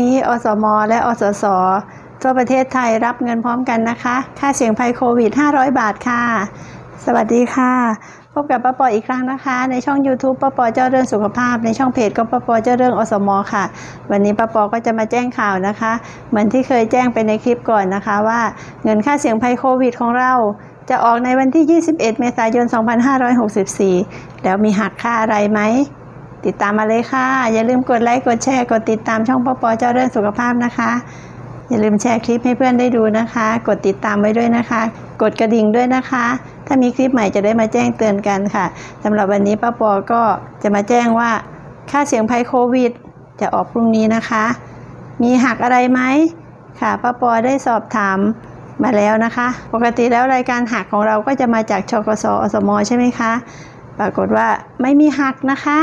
นี้อสม และอสสทั่วประเทศไทยรับเงินพร้อมกันนะคะ ค่าเสี่ยงภัยโควิด 500 บาทค่ะ สวัสดีค่ะ พบกับป้าปออีกครั้งนะคะ ในช่อง YouTube ป้าปอเจ้าเรื่องสุขภาพ ในช่องเพจก็ป้าปอเจ้าเรื่องอสมค่ะ วันนี้ป้าปอก็จะมาแจ้งข่าวนะคะ เหมือนที่เคยแจ้งไปในคลิปก่อนนะคะว่าเงินค่าเสี่ยงภัยโควิด ของเราจะออกในวันที่ 21 เมษายน 2564 แล้วมีหักค่าอะไรไหม ติดตามมาเลยค่ะ อย่าลืมกดไลค์กดแชร์กดติดตามช่องปอปอเจ้าเรื่องสุขภาพนะคะ อย่าลืมแชร์คลิปให้เพื่อนได้ดูนะคะ กดติดตามไว้ด้วยนะคะ กดกระดิ่งด้วยนะคะ ถ้ามีคลิปใหม่จะได้มาแจ้งเตือนกันค่ะสำหรับวันนี้ป้าปอก็จะมาแจ้งว่าค่าเสี่ยงภัยโควิด จะออกพรุ่งนี้นะคะ มีหักอะไรไหมค่ะป้าปอได้สอบถามมาแล้วนะคะ ปกติแล้วรายการหักของเราก็จะมาจากชกสอสมใช่ไหมคะ ปรากฏว่าไม่มีหักนะคะ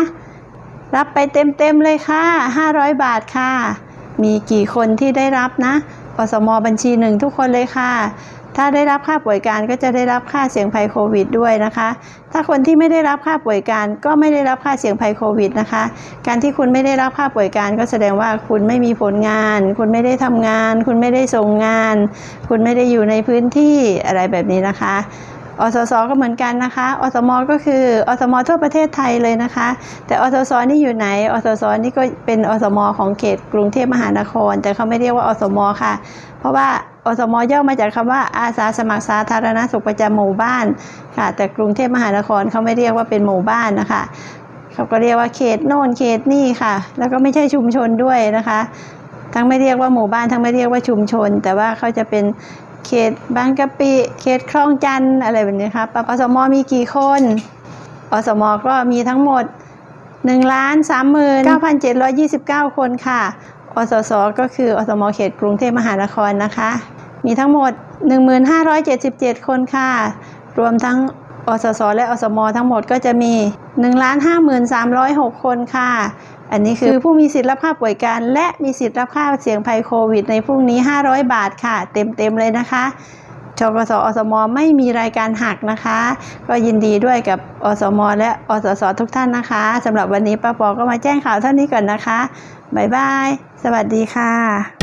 รับไปเต็มๆเลยค่ะ 500 บาทค่ะ มีกี่คนที่ได้รับนะอสมบัญชีหนึ่งทุกคนเลยค่ะ ถ้าได้รับค่าป่วยการก็จะได้รับค่าเสี่ยงภัยโควิดด้วยนะคะ ถ้าคนที่ไม่ได้รับค่าป่วยการก็ไม่ได้รับค่าเสี่ยงภัยโควิดนะคะ การที่คุณไม่ได้รับค่าป่วยการก็แสดงว่าคุณไม่มีผลงาน คุณไม่ได้ทำงาน คุณไม่ได้ส่งงาน คุณไม่ได้อยู่ในพื้นที่อะไรแบบนี้นะคะ อสสก็เหมือนกันนะคะ อสมก็คือ อสมทั่วประเทศไทยเลยนะคะ แต่อสสนี่อยู่ไหน อสสนี่ก็เป็นอสมของเขตกรุงเทพมหานคร แต่เขาไม่เรียกว่าอสมค่ะ เพราะว่าอสมย่อมาจากคำว่าอาสาสมัครสาธารณสุขประจำหมู่บ้านค่ะ แต่กรุงเทพมหานครเขาไม่เรียกว่าเป็นหมู่บ้านนะคะเขาก็เรียกว่าเขตโน่นเขตนี่ค่ะ แล้วก็ไม่ใช่ชุมชนด้วยนะคะ ทั้งไม่เรียกว่าหมู่บ้านทั้งไม่เรียกว่าชุมชน แต่ว่าเขาจะเป็น เขตบางกะปิ เขตคลองจันทน์อะไรแบบนี้ครับปปสมมีกี่คนอสมก็มีทั้งหมด1ล้าน39,729 คนค่ะ อสส ก็คืออสมเขตกรุงเทพมหานครนะคะ มีทั้งหมด 1577 คนค่ะ รวมทั้งอสส และอสมทั้งหมดก็จะมี 1 5 3 0 6 คนค่ะ อันนี้คือผู้มีสิทธิ์รับค่าป่วยการและมีสิทธิ์รับค่าเสี่ยงภัยโควิด ในพรุ่งนี้ 500 บาทค่ะ เต็มๆเลยนะคะชกสอสมไม่มีรายการหักนะคะ ก็ยินดีด้วยกับอสม และอสสทุกท่านนะคะสำหรับวันนี้ป้าปอก็มาแจ้งข่าวเท่านี้ก่อนนะคะบ๊ายบาย สวัสดีค่ะ